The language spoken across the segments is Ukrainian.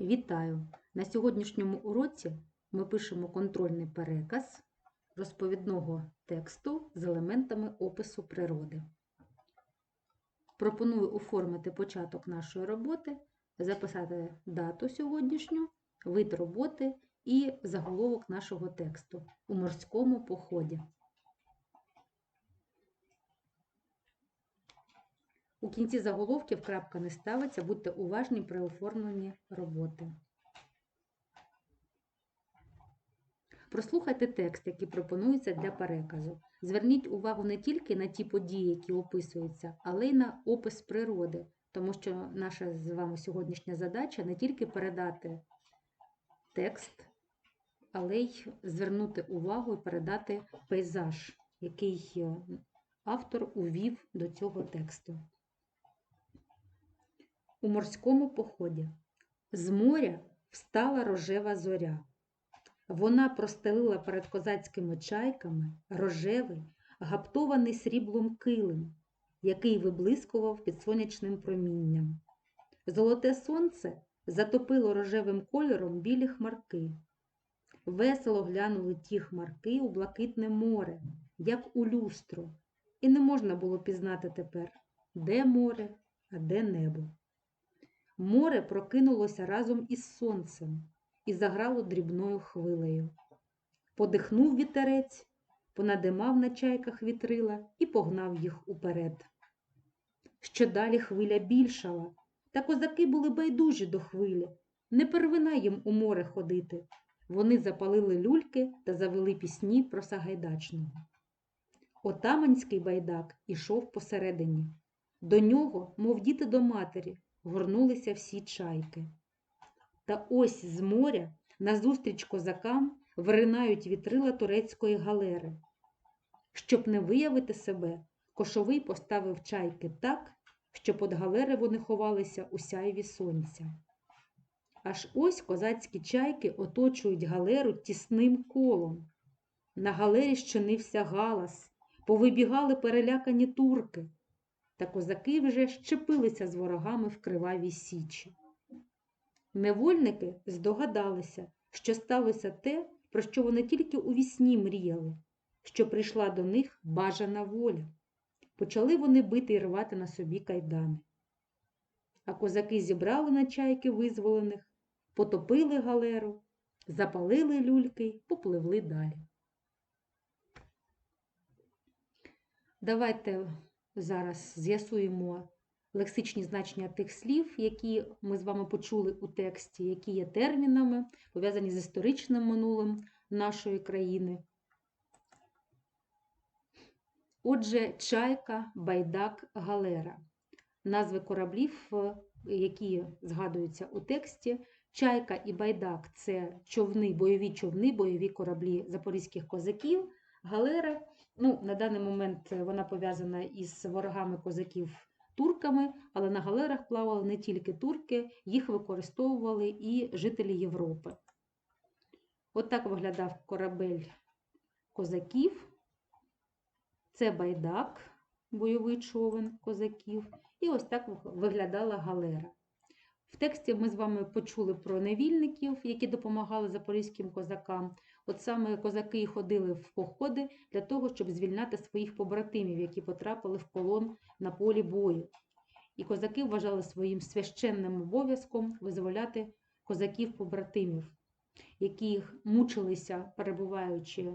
Вітаю! На сьогоднішньому уроці ми пишемо контрольний переказ розповідного тексту з елементами опису природи. Пропоную оформити початок нашої роботи, записати дату сьогоднішню, вид роботи і заголовок нашого тексту у морському поході. У кінці заголовків крапка не ставиться, будьте уважні при оформленні роботи. Прослухайте текст, який пропонується для переказу. Зверніть увагу не тільки на ті події, які описуються, але й на опис природи, тому що наша з вами сьогоднішня задача не тільки передати текст, але й звернути увагу і передати пейзаж, який автор увів до цього тексту. У морському поході з моря встала рожева зоря. Вона простелила перед козацькими чайками рожевий, гаптований сріблом килим, який виблискував під сонячним промінням. Золоте сонце затопило рожевим кольором білі хмарки. Весело глянули ті хмарки у блакитне море, як у люстру, і не можна було пізнати тепер, де море, а де небо. Море прокинулося разом із сонцем і заграло дрібною хвилею. Подихнув вітерець, понадимав на чайках вітрила і погнав їх уперед. Що далі хвиля більшала, та козаки були байдужі до хвилі, не первина їм у море ходити. Вони запалили люльки та завели пісні про Сагайдачного. Отаманський байдак ішов посередині. До нього, мов діти до матері, горнулися всі чайки. Та ось з моря назустріч козакам виринають вітрила турецької галери. Щоб не виявити себе, кошовий поставив чайки так, що під галери вони ховалися у сяйві сонця. Аж ось козацькі чайки оточують галеру тісним колом. На галері щинився галас, повибігали перелякані турки та козаки вже щепилися з ворогами в кривавій січі. Невольники здогадалися, що сталося те, про що вони тільки у вісні мріяли, що прийшла до них бажана воля. Почали вони бити і рвати на собі кайдани. А козаки зібрали на чайки визволених, потопили галеру, запалили люльки й попливли далі. Давайте зараз з'ясуємо лексичні значення тих слів, які ми з вами почули у тексті, які є термінами, пов'язані з історичним минулим нашої країни. Отже, чайка, байдак, галера. Назви кораблів, які згадуються у тексті. Чайка і байдак це човни, бойові човни, бойові кораблі запорізьких козаків, галера Ну, На даний момент вона пов'язана із ворогами козаків турками, але на галерах плавали не тільки турки, їх використовували і жителі Європи. От так виглядав корабель козаків. Це байдак, бойовий човен козаків. І ось так виглядала галера. В тексті ми з вами почули про невільників, які допомагали запорізьким козакам. От саме козаки ходили в походи для того, щоб звільняти своїх побратимів, які потрапили в полон на полі бою. І козаки вважали своїм священним обов'язком визволяти козаків-побратимів, які мучилися, перебуваючи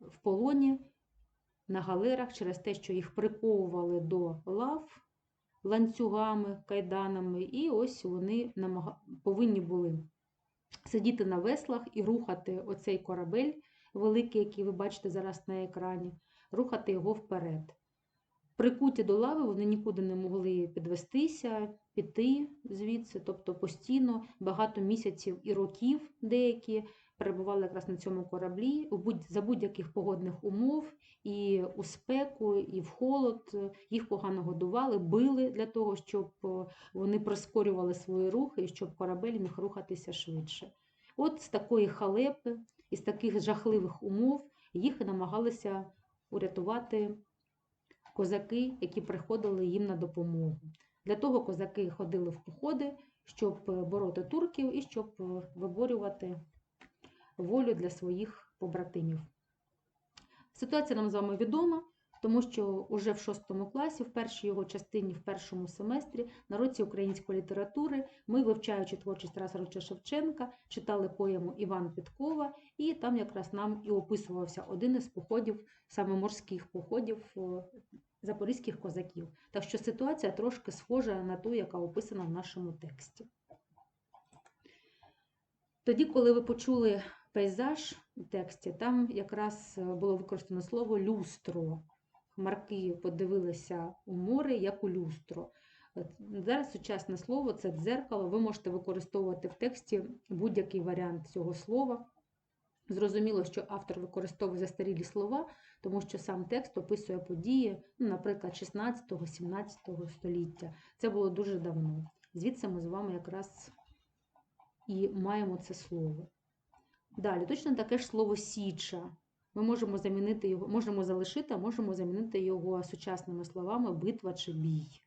в полоні на галерах через те, що їх приковували до лав ланцюгами, кайданами, і ось вони повинні були сидіти на веслах і рухати оцей корабель великий, який ви бачите зараз на екрані, рухати його вперед. Прикуті до лави вони нікуди не могли підвестися, піти звідси, тобто постійно багато місяців і років деякі перебували якраз на цьому кораблі за будь-яких погодних умов, і у спеку, і в холод їх погано годували, били для того, щоб вони прискорювали свої рухи і щоб корабель міг рухатися швидше. От з такої халепи, із таких жахливих умов їх намагалися урятувати козаки, які приходили їм на допомогу. Для того козаки ходили в походи, щоб е, бороти турків і щоб е, виборювати волю для своїх побратимів. Ситуація нам з вами відома, тому що уже в шостому класі, в першій його частині, в першому семестрі, на році української літератури, ми, вивчаючи творчість Тараса Григоровича Шевченка, читали поему Іван Підкова, і там якраз нам і описувався один із походів, саме морських походів запорізьких козаків. Так що ситуація трошки схожа на ту, яка описана в нашому тексті. Тоді, коли ви почули пейзаж у тексті, там якраз е, було використано слово люстро. Хмарки подивилися у море як у люстро. Зараз сучасне слово це дзеркало. Ви можете використовувати в тексті будь-який варіант цього слова. Зрозуміло, що автор використовує застарілі слова, тому що сам текст описує події, ну, наприклад, 16-17 століття. Це було дуже давно. Звідси ми з вами якраз і маємо це слово. Далі, точно таке ж слово січа. Ми можемо замінити його, можемо залишити, а можемо замінити його сучасними словами битва чи бій.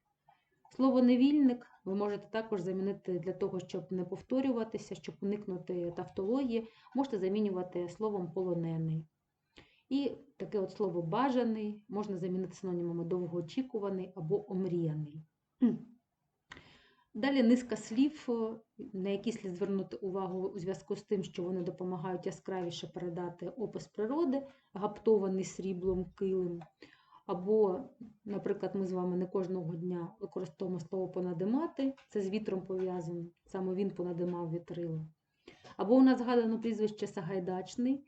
Слово невільник ви можете також замінити для того, щоб не повторюватися, щоб уникнути тавтології, можете замінювати словом полонений. І таке от слово бажаний можна замінити синонімами довгоочікуваний або омріяний. Далі низка слів, на які слід звернути увагу у зв'язку з тим, що вони допомагають яскравіше передати опис природи, гаптований сріблом килим. Або, наприклад, ми з вами не кожного дня використовуємо слово понадимати, це з вітром пов'язано, саме він понадимав вітрило. Або у нас згадано прізвище Сагайдачний,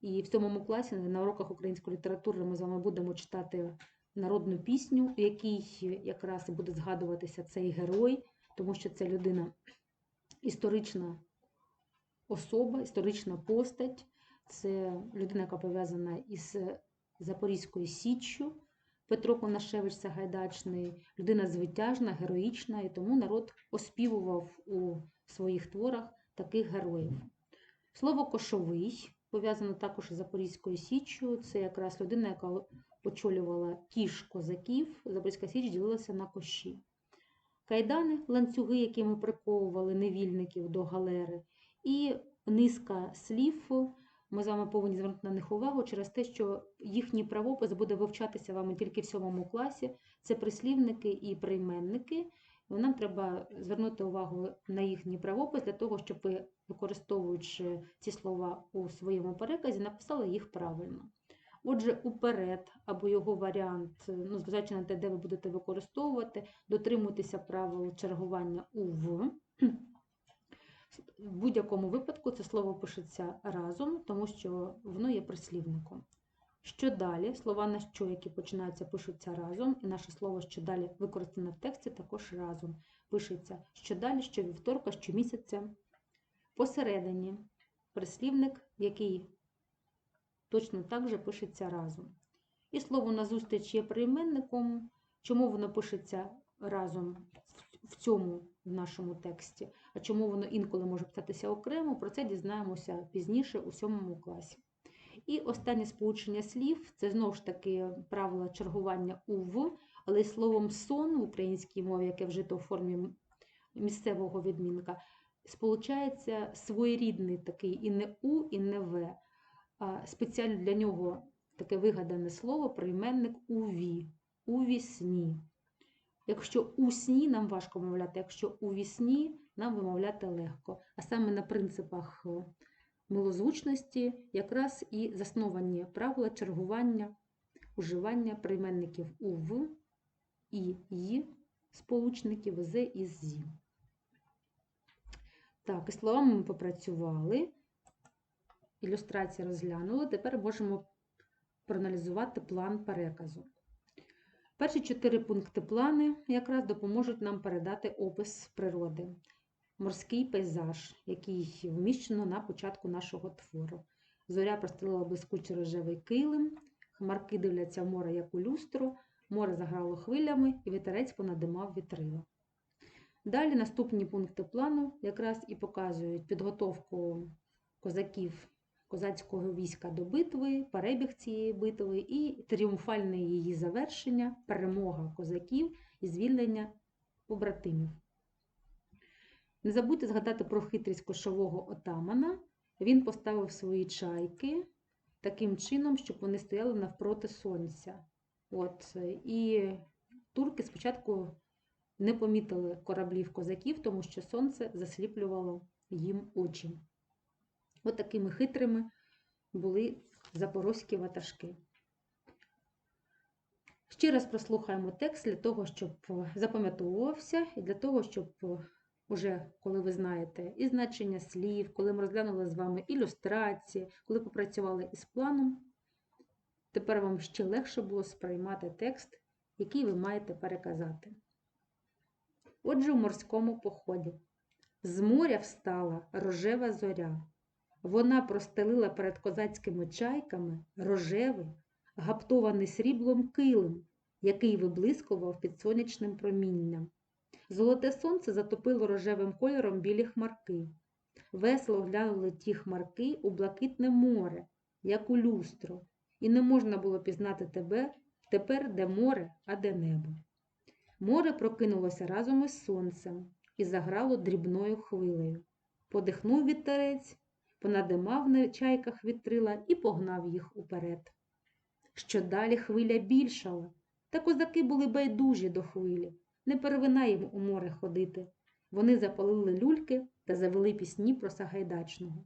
і в сьомому класі на уроках української літератури ми з вами будемо читати народну пісню, в якій якраз буде згадуватися цей герой, тому що це людина історична особа, історична постать, це людина, яка пов'язана із Запорізькою Січчю. Петро Конашевич Сагайдачний, людина звитяжна, героїчна, і тому народ оспівував у своїх творах таких героїв. Слово кошовий пов'язано також із Запорізькою Січчю. Це якраз людина, яка очолювала кіш козаків. Запорізька Січ ділилася на кощі. Кайдани, ланцюги, якими приковували невільників до галери, і низка слів. Ми з вами повинні звернути на них увагу через те, що їхній правопис буде вивчатися вами тільки в сьомому класі. Це прислівники і прийменники. Нам треба звернути увагу на їхній правопис для того, щоб ви, використовуючи ці слова у своєму переказі, написали їх правильно. Отже, уперед або його варіант, ну, зважаючи на те, де ви будете використовувати, дотримуйтеся правил чергування УВ. В будь-якому випадку це слово пишеться разом, тому що воно є прислівником. Що далі? Слова на що, які починаються, пишуться разом, і наше слово що далі використане в тексті також разом. Пишеться що далі, що вівторка, що місяця. Посередині прислівник, який точно так же пишеться разом. І слово назустріч є прийменником. Чому воно пишеться разом в цьому в нашому тексті? А чому воно інколи може писатися окремо, про це дізнаємося пізніше у сьомому класі. І останнє сполучення слів це знову ж таки правила чергування ув, але словом сон в українській мові, яке вжито в формі місцевого відмінка, сполучається своєрідний такий і не у, і не в. Спеціально для нього таке вигадане слово прийменник уві, увісні. Якщо у сні нам важко вимовляти, якщо у вісні нам вимовляти легко. А саме на принципах милозвучності якраз і засновані правила чергування, уживання прийменників ув, і й, сполучників з і зі. Так, і словами ми попрацювали, ілюстрації розглянули, тепер можемо проаналізувати план переказу. Перші чотири пункти плани якраз допоможуть нам передати опис природи, морський пейзаж, який вміщено на початку нашого твору. Зоря прострілила блискучий рожевий килим, хмарки дивляться в море, як у люстру, море заграло хвилями і вітерець понадимав вітрило. Далі наступні пункти плану якраз і показують підготовку козаків козацького війська до битви, перебіг цієї битви і тріумфальне її завершення, перемога козаків і звільнення побратимів. Не забудьте згадати про хитрість кошового отамана. Він поставив свої чайки таким чином, щоб вони стояли навпроти сонця. От, і турки спочатку не помітили кораблів козаків, тому що сонце засліплювало їм очі. От хитрими були запорозькі ватажки. Ще раз прослухаємо текст для того, щоб е, запам'ятовувався, і для того, щоб е, уже, коли ви знаєте і значення слів, коли ми розглянули з вами ілюстрації, коли попрацювали із планом, тепер вам ще легше було сприймати текст, який ви маєте переказати. Отже, в морському поході. З моря встала рожева зоря. Вона простелила перед козацькими чайками рожевий, гаптований сріблом килим, який виблискував під сонячним промінням. Золоте сонце затопило рожевим кольором білі хмарки. Весело глянули ті хмарки у блакитне море, як у люстро, і не можна було пізнати тебе тепер, де море, а де небо. Море прокинулося разом із сонцем і заграло дрібною хвилею. Подихнув вітерець, понадимав на чайках вітрила і погнав їх уперед. Що далі хвиля більшала, та козаки були байдужі до хвилі, не первина їм у море ходити. Вони запалили люльки та завели пісні про Сагайдачного.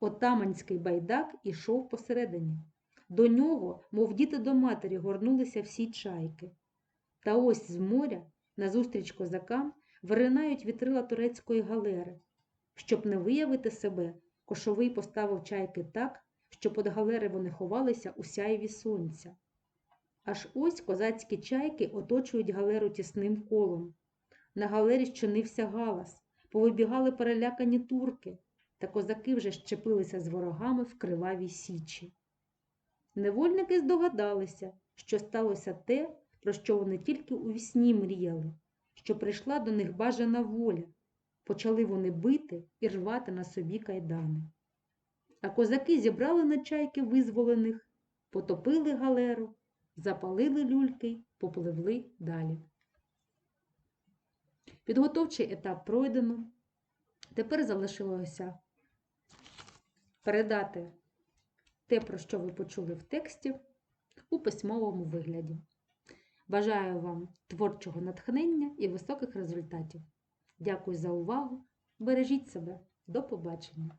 Отаманський байдак ішов посередині. До нього, мов діти до матері, горнулися всі чайки. Та ось з моря, назустріч козакам, виринають вітрила турецької галери. Щоб не виявити себе, кошовий поставив чайки так, що під галери вони ховалися у сяйві сонця. Аж ось козацькі чайки оточують галеру тісним колом. На галері щинився галас, повибігали перелякані турки, та козаки вже щепилися з ворогами в кривавій січі. Невольники здогадалися, що сталося те, про що вони тільки у вісні мріяли, що прийшла до них бажана воля. Почали вони бити і рвати на собі кайдани. А козаки зібрали на чайки визволених, потопили галеру, запалили люльки, попливли далі. Підготовчий етап пройдено. Тепер залишилося передати те, про що ви почули в тексті, у письмовому вигляді. Бажаю вам творчого натхнення і високих результатів. Дякую за увагу. Бережіть себе. До побачення!